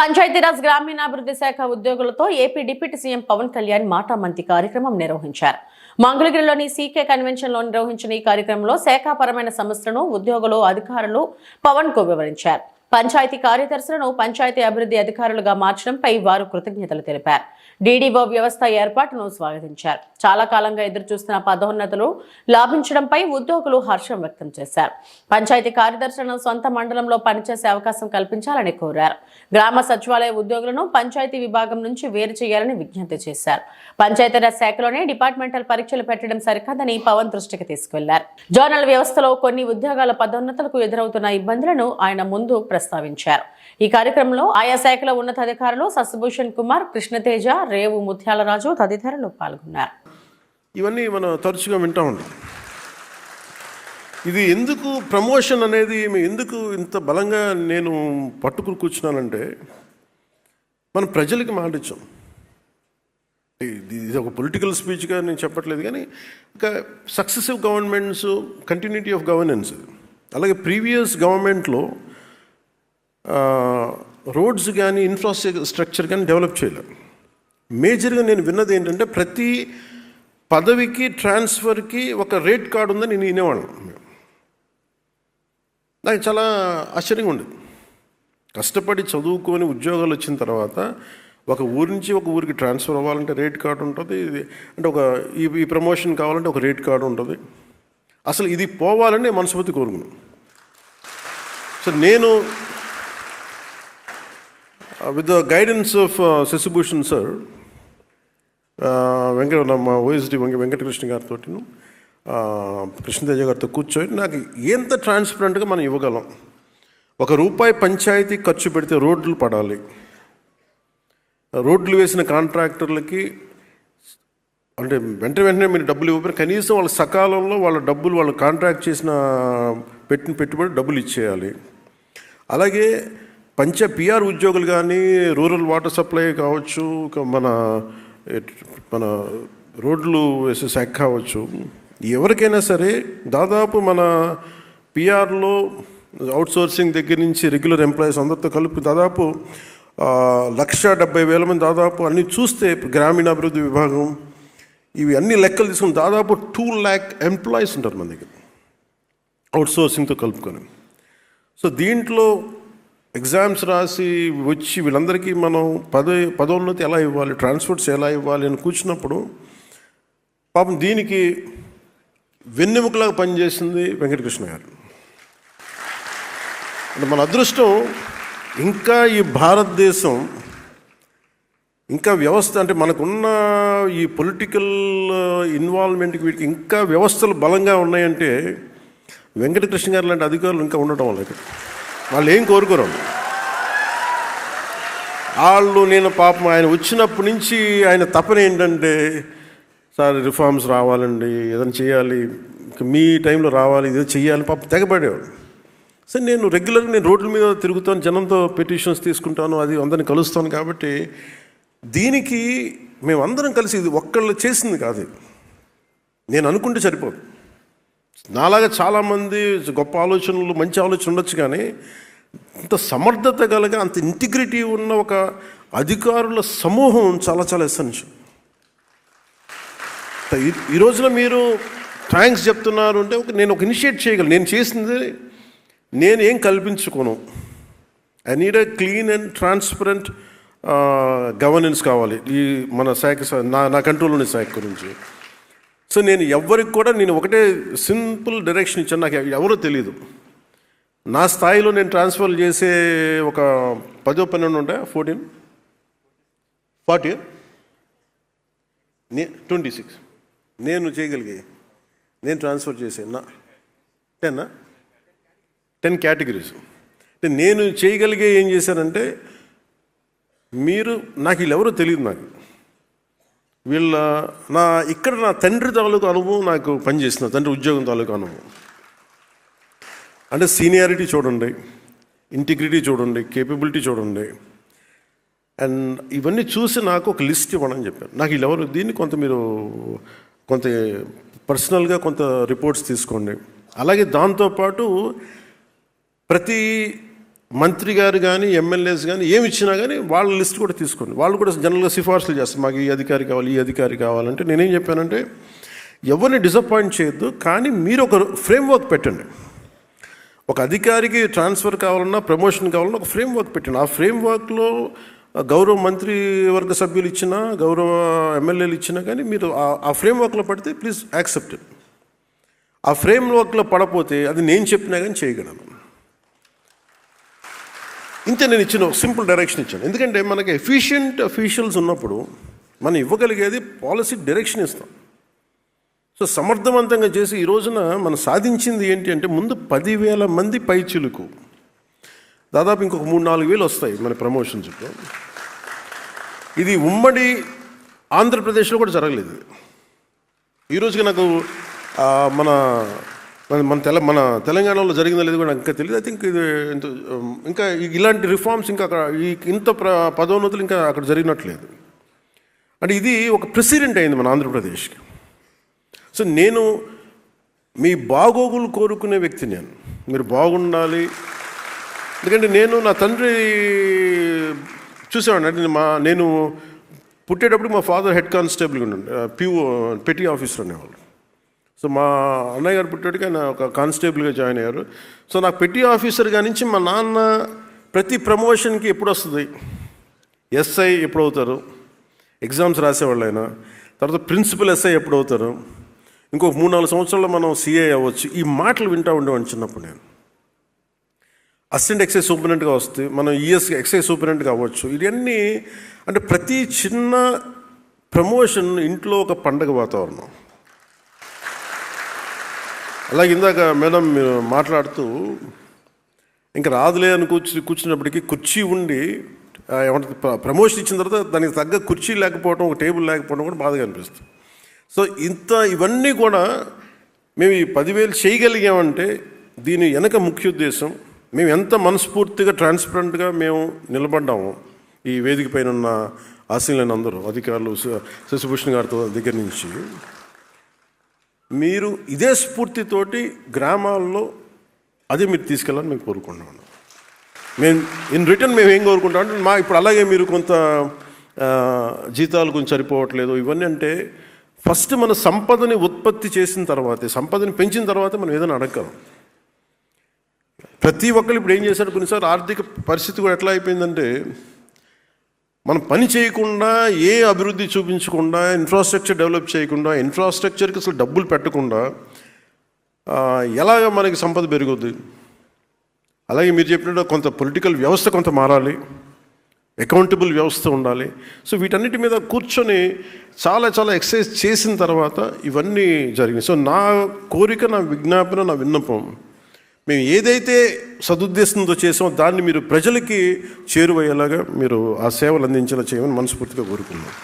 పంచాయతీరాజ్ గ్రామీణాభివృద్ధి శాఖ ఉద్యోగులతో AP deputy CM Pawan Kalyan మాటామంతి కార్యక్రమం నిర్వహించారు. మంగళగిరిలోని సీకే కన్వెన్షన్లో నిర్వహించిన ఈ కార్యక్రమంలో శాఖాపరమైన సమస్యలను ఉద్యోగులు అధికారులు పవన్కు వివరించారు. పంచాయతీ కార్యదర్శులను పంచాయతీ అభివృద్ధి అధికారులుగా మార్చడంపై వారు కృతజ్ఞతలు తెలిపారు. డీడీఓ వ్యవస్థ ఏర్పాటును స్వాగతించారు. చాలా కాలంగా ఎదురుచూస్తున్న పదోన్నతులు లాభించడంపై ఉద్యోగులు హర్షం వ్యక్తం చేశారు. పంచాయతీ కార్యదర్శులను సొంత మండలంలో పనిచేసే అవకాశం కల్పించాలని కోరారు. గ్రామ సచివాలయ ఉద్యోగులను పంచాయతీ విభాగం నుంచి వేరు చేయాలని విజ్ఞప్తి చేశారు. పంచాయతీరాజ్ శాఖలోనే డిపార్ట్మెంటల్ పరీక్షలు పెట్టడం సరికాదని పవన్ దృష్టికి తీసుకెళ్ళారు. జోనల్ వ్యవస్థలో కొన్ని ఉద్యోగాల పదోన్నతులకు ఎదురవుతున్న ఇబ్బందులను ఆయన ముందు ప్రస్తావించారు. ఈ కార్యక్రమంలో ఆయా శాఖల ఉన్నతాధికారులు సస్భూషణ్ కుమార్ కృష్ణతేజ రేవు ముత్యాలరాజు తదితరులు పాల్గొన్నారు. ఇవన్నీ మనం తరచుగా వింటూ ఉంటాం. ఇది ఎందుకు ప్రమోషన్ అనేది ఎందుకు ఇంత బలంగా నేను పట్టుకుని కూర్చున్నానంటే మనం ప్రజలకి మాట ఇచ్చాం. ఇది ఇది ఒక పొలిటికల్ స్పీచ్గా నేను చెప్పట్లేదు కానీ ఒక successive governments continuity of governance అలాగే ప్రీవియస్ గవర్నమెంట్లో రోడ్స్ కానీ ఇన్ఫ్రాస్ట్రక్చర్ కానీ డెవలప్ చేయలేదు మేజర్గా నేను విన్నది ఏంటంటే ప్రతి పదవికి ట్రాన్స్ఫర్కి ఒక రేట్ కార్డు ఉందని నేను వినేవాళ్ళం. నాకు చాలా ఆశ్చర్యంగా ఉండేది. కష్టపడి చదువుకొని ఉద్యోగాలు వచ్చిన తర్వాత ఒక ఊరి నుంచి ఒక ఊరికి ట్రాన్స్ఫర్ అవ్వాలంటే రేట్ కార్డు ఉంటుంది. ఇది అంటే ఒక ఈ ఈ ప్రమోషన్ కావాలంటే ఒక రేట్ కార్డు ఉంటుంది. అసలు ఇది పోవాలని మనస్ఫూర్తి కోరుకున్నాను. సో నేను with the guidance of Shashibhushan sir Venkata మా ఓఎస్డి వెంక వెంకటకృష్ణ గారితో కృష్ణతేజ గారితో కూర్చొని నాకు ఎంత ట్రాన్స్పరెంట్గా మనం ఇవ్వగలం. ఒక రూపాయి పంచాయతీ ఖర్చు పెడితే రోడ్లు పడాలి. రోడ్లు వేసిన కాంట్రాక్టర్లకి అంటే వెంట వెంటనే మీరు డబ్బులు ఇవ్వకపోయినా కనీసం వాళ్ళ సకాలంలో వాళ్ళ డబ్బులు వాళ్ళు కాంట్రాక్ట్ చేసిన పెట్టిన పెట్టుబడి డబ్బులు ఇచ్చేయాలి. అలాగే పంచ పిఆర్ ఉద్యోగులు కానీ రూరల్ వాటర్ సప్లై కావచ్చు మన మన రోడ్లు వేసే శాఖ కావచ్చు ఎవరికైనా సరే దాదాపు మన పిఆర్లో అవుట్సోర్సింగ్ దగ్గర నుంచి రెగ్యులర్ ఎంప్లాయీస్ అందరితో కలిపి దాదాపు లక్ష డెబ్బై వేల మంది దాదాపు అన్ని చూస్తే గ్రామీణాభివృద్ధి విభాగం ఇవి అన్ని లెక్కలు తీసుకుని దాదాపు టూ ల్యాక్ ఎంప్లాయీస్ ఉంటారు మన దగ్గర అవుట్సోర్సింగ్తో కలుపుకొని. సో దీంట్లో ఎగ్జామ్స్ రాసి వచ్చి వీళ్ళందరికీ మనం పదో పదోన్నతి ఎలా ఇవ్వాలి ట్రాన్స్పోర్ట్స్ ఎలా ఇవ్వాలి అని కూర్చున్నప్పుడు పాపం దీనికి వెన్నెముకలాగా పనిచేసింది వెంకటకృష్ణ గారు. అంటే మన అదృష్టం ఇంకా ఈ భారతదేశం ఇంకా వ్యవస్థ అంటే మనకున్న ఈ పొలిటికల్ ఇన్వాల్వ్మెంట్కి వీటికి ఇంకా వ్యవస్థలు బలంగా ఉన్నాయంటే వెంకటకృష్ణ గారు లాంటి అధికారులు ఇంకా ఉండటం వల్ల ఇక్కడ వాళ్ళు ఏం కోరుకోరు వాళ్ళు. నేను పాపం ఆయన వచ్చినప్పటి నుంచి ఆయన తపన ఏంటంటే సార్ రిఫార్మ్స్ రావాలండి ఏదైనా చేయాలి మీ టైంలో రావాలి ఏదో చేయాలి పాపం తెగబడేవాడు సరే నేను రెగ్యులర్గా నేను రోడ్ల మీద తిరుగుతాను జనంతో పిటిషన్స్ తీసుకుంటాను అది అందరిని కలుస్తాను కాబట్టి దీనికి మేమందరం కలిసి ఇది ఒక్కళ్ళు చేసింది కాదు నేను అనుకుంటే సరిపోదు. నాలాగా చాలామంది గొప్ప ఆలోచనలు మంచి ఆలోచన ఉండొచ్చు కానీ అంత సమర్థత కలగా అంత ఇంటిగ్రిటీ ఉన్న ఒక అధికారుల సమూహం చాలా చాలా ఎసెన్షియల్ ఈ రోజున మీరు థ్యాంక్స్ చెప్తున్నారు అంటే ఒక నేను ఒక ఇనిషియేట్ చేయగలను. నేను చేసింది నేను ఏం కల్పించుకోను. I need a clean and transparent governance కావాలి. ఈ మన శాఖ నా నా నా కంట్రోల్లోని శాఖ గురించి. సో నేను ఎవరికి కూడా నేను ఒకటే సింపుల్ డైరెక్షన్ ఇచ్చాను నాకు ఎవరో తెలియదు నా స్థాయిలో నేను ట్రాన్స్ఫర్ చేసే ఒక పదో పన్నెండు ఉంటాయి? ఫోర్టీన్? ఫార్టీ? నే ట్వంటీ సిక్స్. నేను చేయగలిగే నేను ట్రాన్స్ఫర్ చేసే నా టెన్నా టెన్ కేటగిరీస్. అంటే నేను చేయగలిగే ఏం చేశానంటే మీరు నాకు వీళ్ళెవరో తెలియదు నాకు. వీళ్ళ నా ఇక్కడ నా తండ్రి తాలూకు అనుభవం నాకు పనిచేసిన తండ్రి ఉద్యోగం తాలూకు అనుభవం. అంటే సీనియారిటీ చూడండి ఇంటిగ్రిటీ చూడండి కేపబిలిటీ చూడండి. అండ్ ఇవన్నీ చూసి నాకు ఒక లిస్ట్ ఇవ్వమని చెప్పారు. నాకు వీళ్ళెవరు దీన్ని కొంత మీరు కొంత పర్సనల్గా కొంత రిపోర్ట్స్ తీసుకోండి. అలాగే దాంతోపాటు ప్రతి మంత్రి గారు కానీ ఎమ్మెల్యేస్ కానీ ఏమి ఇచ్చినా కానీ వాళ్ళ లిస్ట్ కూడా తీసుకోండి. వాళ్ళు కూడా జనరల్గా సిఫార్సులు చేస్తారు. మాకు ఈ అధికారి కావాలి ఈ అధికారి కావాలంటే నేనేం చెప్పానంటే ఎవరిని డిసప్పాయింట్ చేయొద్దు కానీ మీరు ఒక ఫ్రేమ్వర్క్ పెట్టండి. ఒక అధికారికి ట్రాన్స్ఫర్ కావాలన్నా ప్రమోషన్ కావాలన్నా ఒక ఫ్రేమ్వర్క్ పెట్టండి. ఆ ఫ్రేమ్వర్క్లో గౌరవ మంత్రి వర్గ సభ్యులు ఇచ్చినా గౌరవ ఎమ్మెల్యేలు ఇచ్చినా కానీ మీరు ఆ- ఆ ఫ్రేమ్వర్క్లో పడితే ప్లీజ్ యాక్సెప్ట్ ఆ ఫ్రేమ్వర్క్లో పడపోతే అది నేను చెప్పినా కానీ చేయగలను. ఇంతే నేను ఇచ్చిన సింపుల్ డైరెక్షన్ ఇచ్చాను. ఎందుకంటే మనకి ఎఫిషియంట్ అఫీషియల్స్ ఉన్నప్పుడు మనం ఇవ్వగలిగేది పాలసీ డైరెక్షన్ ఇస్తాం. సో సమర్థవంతంగా చేసి ఈ రోజున మనం సాధించింది ఏంటి అంటే ముందు పదివేల మంది పైచిలుకు దాదాపు ఇంకొక మూడు నాలుగు వేలు వస్తాయి మన ప్రమోషన్ చుట్టూ ఇది ఉమ్మడి ఆంధ్రప్రదేశ్లో కూడా జరగలేదు. ఈరోజుకి నాకు మన మన- మన తెల మన తెలంగాణలో జరిగిందో లేదు కూడా నాకు ఇంకా తెలియదు ఐ థింక్ ఇది ఇంత, ఇంకా ఇలాంటి రిఫార్మ్స్ ఇంకా అక్కడ ఈ ఇంత ప్ర పదోన్నతులు ఇంకా అక్కడ జరిగినట్లేదు. అంటే ఇది ఒక ప్రెసిడెంట్ అయింది మన ఆంధ్రప్రదేశ్కి. సో నేను మీ బాగోగులు కోరుకునే వ్యక్తి నేను. మీరు బాగుండాలి. ఎందుకంటే నేను నా తండ్రి చూసేవాడిని. అంటే మా నేను పుట్టేటప్పుడు మా ఫాదర్ హెడ్ కానిస్టేబుల్గా ఉండే పిఓ పెట్టి ఆఫీసర్ అనేవాళ్ళు. సో మా అన్నయ్య గారు పుట్టాడుకి ఆయన ఒక కానిస్టేబుల్గా జాయిన్ అయ్యారు. సో నాకు పెట్టి ఆఫీసర్గా నుంచి మా నాన్న ప్రతి ప్రమోషన్కి ఎప్పుడు వస్తుంది ఎస్ఐ ఎప్పుడు అవుతారు ఎగ్జామ్స్ రాసేవాళ్ళు ఆయన తర్వాత ప్రిన్సిపల్ ఎస్ఐ ఎప్పుడు అవుతారు ఇంకొక మూడు నాలుగు సంవత్సరాల్లో మనం సిఐ అవ్వచ్చు. ఈ మాటలు వింటూ ఉండేవాడిని చిన్నప్పుడు నేను. అసిస్టెంట్ ఎక్సైజ్ సూపరింటెంట్గా వస్తే మనం ఈఎస్ ఎక్సైజ్ సూపరింటెంట్గా అవ్వచ్చు. ఇవన్నీ అంటే ప్రతి చిన్న ప్రమోషన్ ఇంట్లో ఒక పండగ వాతావరణం. అలాగే ఇందాక మేడం మీరు మాట్లాడుతూ ఇంకా రాదులే అని కూర్చు కూర్చున్నప్పటికీ కుర్చీ ఉండి ఆ, ప్ర- ప్రమోషన్ ఇచ్చిన తర్వాత దానికి తగ్గ కుర్చీ లేకపోవడం ఒక టేబుల్ లేకపోవడం కూడా బాధగా అనిపిస్తుంది. సో ఇంత ఇవన్నీ కూడా మేము ఈ పదివేలు చేయగలిగామంటే దీని వెనక ముఖ్య ఉద్దేశం మేము ఎంత మనస్ఫూర్తిగా ట్రాన్స్పరెంట్గా మేము నిలబడ్డాము ఈ వేదిక పైన ఉన్న ఆశీలైన అందరూ అధికారులు శశిభూషణ్ గారితో దగ్గర నుంచి మీరు ఇదే స్ఫూర్తితోటి గ్రామాల్లో అదే మీరు తీసుకెళ్ళాలని మేము కోరుకుంటున్నాను మేము ఇన్ రిటర్న్ మేము ఏం కోరుకుంటాం అంటే మా ఇప్పుడు అలాగే మీరు కొంత జీతాలు కొంచెం సరిపోవట్లేదు ఇవన్నీ అంటే ఫస్ట్ మన సంపదని ఉత్పత్తి చేసిన తర్వాతే సంపదని పెంచిన తర్వాత మనం ఏదైనా అడగలం ప్రతి ఒక్కరు ఇప్పుడు ఏం చేశారు కొన్నిసార్లు ఆర్థిక పరిస్థితి కూడా ఎట్లా అయిపోయిందంటే మనం పని చేయకుండా ఏ అభివృద్ధి చూపించకుండా ఇన్ఫ్రాస్ట్రక్చర్ డెవలప్ చేయకుండా ఇన్ఫ్రాస్ట్రక్చర్కి అసలు డబ్బులు పెట్టకుండా ఎలాగ మనకి సంపద పెరుగుద్ది? అలాగే మీరు చెప్పినట్టు కొంత పొలిటికల్ వ్యవస్థ కొంత మారాలి. అకౌంటబుల్ వ్యవస్థ ఉండాలి. సో వీటన్నిటి మీద కూర్చొని చాలా చాలా ఎక్సర్సైజ్ చేసిన తర్వాత ఇవన్నీ జరిగినాయి. సో నా కోరిక నా విజ్ఞాపన నా విన్నపం మేము ఏదైతే సదుద్దేశంతో చేసామో దాన్ని మీరు ప్రజలకి చేరువయ్యేలాగా మీరు ఆ సేవలు అందించేలా చేయమని మనస్ఫూర్తిగా కోరుకున్నాం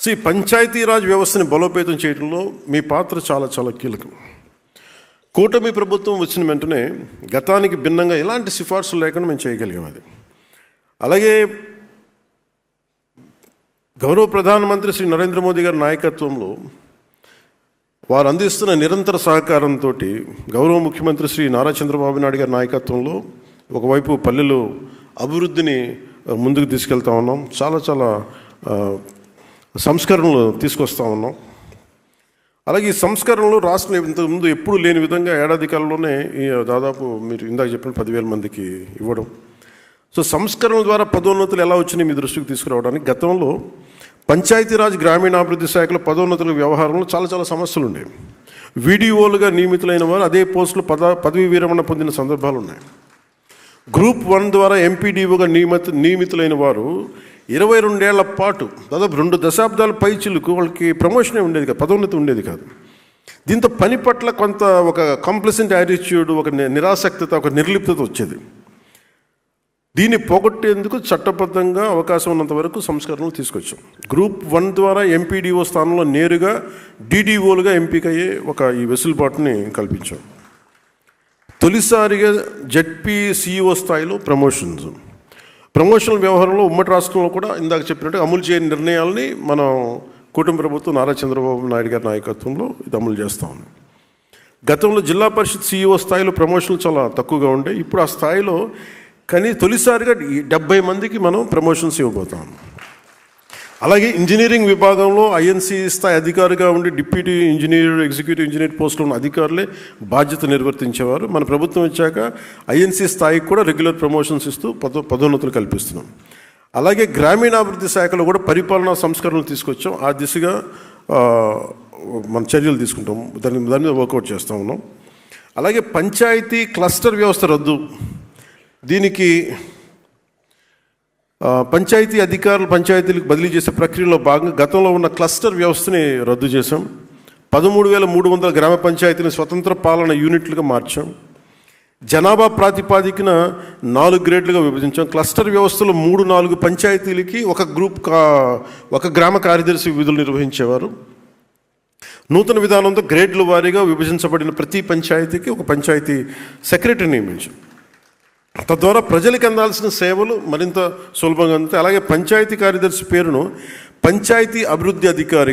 సో ఈ పంచాయతీరాజ్ వ్యవస్థని బలోపేతం చేయడంలో మీ పాత్ర చాలా చాలా కీలకం. కూటమి ప్రభుత్వం వచ్చిన వెంటనే గతానికి భిన్నంగా ఎలాంటి సిఫార్సులు లేకుండా మేము చేయగలిగాం అది. అలాగే గౌరవ ప్రధానమంత్రి శ్రీ నరేంద్ర మోదీ గారి నాయకత్వంలో వారు అందిస్తున్న నిరంతర సహకారంతో గౌరవ ముఖ్యమంత్రి శ్రీ నారా చంద్రబాబు నాయుడు గారి నాయకత్వంలో ఒకవైపు పల్లెలు అభివృద్ధిని ముందుకు తీసుకెళ్తా ఉన్నాం. చాలా చాలా సంస్కరణలు తీసుకొస్తా ఉన్నాం. అలాగే ఈ సంస్కరణలు రాష్ట్రం ఇంతకుముందు ఎప్పుడు లేని విధంగా ఏడాది కాలంలోనే ఈ దాదాపు మీరు ఇందాక చెప్పిన పదివేల మందికి ఇవ్వడం. సో సంస్కరణల ద్వారా పదోన్నతులు ఎలా వచ్చినాయి మీ దృష్టికి తీసుకురావడానికి గతంలో పంచాయతీరాజ్ గ్రామీణాభివృద్ధి శాఖలో పదోన్నతుల వ్యవహారంలో చాలా చాలా సమస్యలు ఉండేవి వీడియోలుగా నియమితులైన వారు అదే పోస్టులు పద పదవి విరమణ పొందిన సందర్భాలు ఉన్నాయి. గ్రూప్ వన్ ద్వారా ఎంపీడీఓగా నియమిత నియమితులైన వారు ఇరవై రెండేళ్ళ పాటు దాదాపు రెండు దశాబ్దాల పైచిలకు వాళ్ళకి ప్రమోషనే ఉండేది కాదు పదోన్నతి ఉండేది కాదు. దీంతో పని పట్ల కొంత ఒక కాంప్లసెంట్ యాటిట్యూడ్ ఒక నిరాసక్తత ఒక నిర్లిప్తత వచ్చేది. దీన్ని పోగొట్టేందుకు చట్టబద్ధంగా అవకాశం ఉన్నంత వరకు సంస్కరణలు తీసుకొచ్చాం. గ్రూప్ వన్ ద్వారా ఎంపీడీఓ స్థానంలో నేరుగా డీడీఓలుగా ఎంపికయ్యే ఒక ఈ వెసులుబాటుని కల్పించాం. తొలిసారిగా జెడ్పీ సీఈఓ స్థాయిలో ప్రమోషన్స్. ప్రమోషనల్ వ్యవహారంలో ఉమ్మడి రాష్ట్రంలో కూడా ఇందాక చెప్పినట్టు అమలు చేయని నిర్ణయాల్ని మనం కుటుంబ ప్రభుత్వం నారా చంద్రబాబు నాయుడు గారి నాయకత్వంలో ఇది అమలు చేస్తాం ఉంది. గతంలో జిల్లా పరిషత్ సీఈఓ స్థాయిలో ప్రమోషన్లు చాలా తక్కువగా ఉండే. ఇప్పుడు ఆ స్థాయిలో కానీ తొలిసారిగా డెబ్బై మందికి మనం ప్రమోషన్స్ ఇవ్వబోతాం. అలాగే ఇంజనీరింగ్ విభాగంలో ఐఎన్సీ స్థాయి అధికారిగా ఉండి డిప్యూటీ ఇంజనీర్ ఎగ్జిక్యూటివ్ ఇంజనీర్ పోస్టులో ఉన్న అధికారులే బాధ్యత నిర్వర్తించేవారు. మన ప్రభుత్వం వచ్చాక ఐఎన్సీ స్థాయికి కూడా రెగ్యులర్ ప్రమోషన్స్ ఇస్తూ పదో పదోన్నతులు కల్పిస్తున్నాం. అలాగే గ్రామీణాభివృద్ధి శాఖలో కూడా పరిపాలనా సంస్కరణలు తీసుకొచ్చాం. ఆ దిశగా మన చర్యలు తీసుకుంటాం. దాని దాని మీద వర్కౌట్ చేస్తూ ఉన్నాం. అలాగే పంచాయతీ క్లస్టర్ వ్యవస్థ రద్దు దీనికి పంచాయతీ అధికారులు పంచాయతీలకు బదిలీ చేసే ప్రక్రియలో భాగంగా గతంలో ఉన్న క్లస్టర్ వ్యవస్థని రద్దు చేశాం. పదమూడు వేల మూడు వందల గ్రామ పంచాయతీని స్వతంత్ర పాలన యూనిట్లుగా మార్చాం. జనాభా ప్రాతిపాదికన నాలుగు గ్రేడ్లుగా విభజించాం. క్లస్టర్ వ్యవస్థలో మూడు నాలుగు పంచాయతీలకి ఒక గ్రూప్ కా ఒక గ్రామ కార్యదర్శి విధులు నిర్వహించేవారు. నూతన విధానంతో గ్రేడ్ల వారీగా విభజించబడిన ప్రతి పంచాయతీకి ఒక పంచాయతీ సెక్రటరీ నియమించాం. తద్వారా ప్రజలకు అందాల్సిన సేవలు మరింత సులభంగా అందుతాయి. అలాగే పంచాయతీ కార్యదర్శి పేరును పంచాయతీ అభివృద్ధి అధికారిగా